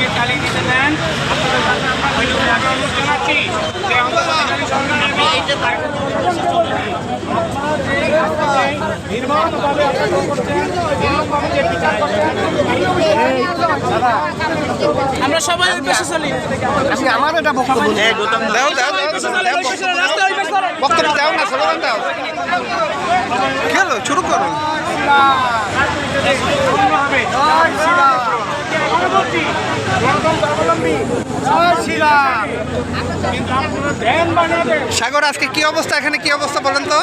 আমাদেরকে চালিয়ে দিতে দেন আমরা সবাই পেশে চলি আমার এটা বক্তব্য দাও দাও বক্তব্য দাও না স্লোগান দাও খেলো শুরু করো হবে গণতন্ত্রাবলম্বী জয় শ্রীরাম। সাগর আজকে কি অবস্থা? এখানে কি অবস্থা বলেন তো?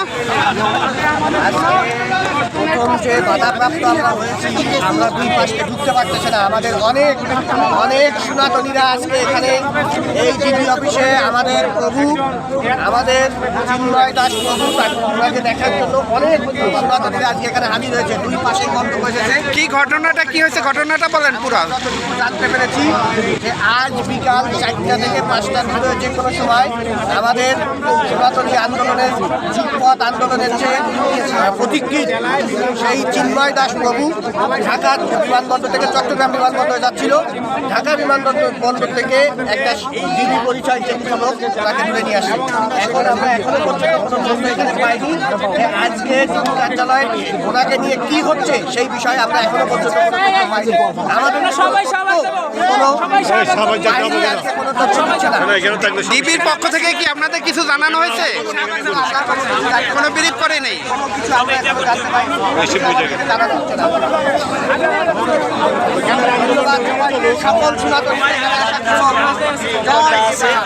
প্রথম যে বাধাপ্রাপ্ত আমরা হয়েছি। আমরা দুই পাশে ঢুকতে পারতেছি না। আমাদের অনেক অনেক সনাতনীরা আজকে এখানে এই ডিবি অফিসে আমাদের প্রভু আমাদের চিন্ময় দাস প্রভু তাকে দেখার জন্য অনেক সনাতনীরা আজকে এখানে হাজির হয়েছে। দুই পাশে এসেছে। কি ঘটনাটা কি হয়েছে ঘটনাটা বলেন পুরো। জানতে পেরেছি যে আজ বিকাল চারটা থেকে পাঁচটার ভিতরে যে কোনো সময়। আমাদের সনাতনী আন্দোলনের যুগপথ আন্দোলনের যে আহ, প্রতীকীর সেই চিন্ময় দাস প্রভু ঢাকা বিমানবন্দর থেকে চট্টগ্রাম বিমানবন্দরে যাচ্ছিল। ঢাকা বিমানবন্দর বন্দর থেকে একটা দিদি পরিচয় যে লোক তাকে ধরে নিয়ে আসে। এখন আমরা এখনও পর্যন্ত কোনো তথ্য এখানে পাইনি আজকে কার্যালয়ে ওনাকে নিয়ে কি হচ্ছে সেই বিষয়ে আমরা এখনও পর্যন্ত আমাদের সবাই সবাই। কোনো ডিবির পক্ষ থেকে কি আপনাদের কিছু জানানো হয়েছে? কোনো বিরিপ করে নেই আসার জন্য। জয় শ্রীরাম।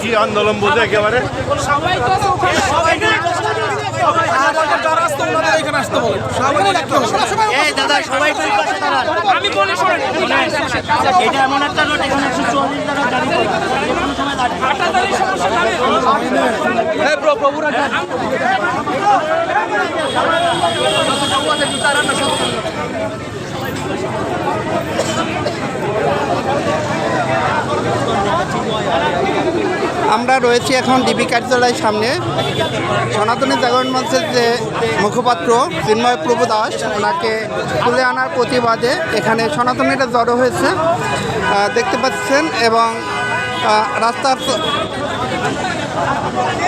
কি আন্দোলন বোঝে একেবারে সবাই তো সবাই আমি বলি শোনেন এটা এমন একটা রোড এখানে একশো চল্লিশ টাকা আমরা রয়েছি এখন ডিবি কার্যালয়ের সামনে। সনাতনী জাগরণ মঞ্চের যে মুখপাত্র চিন্ময় প্রভু দাস, ওনাকে তুলে আনার প্রতিবাদে এখানে সনাতনীরা জড়ো হয়েছে। দেখতে পাচ্ছেন এবং রাস্তার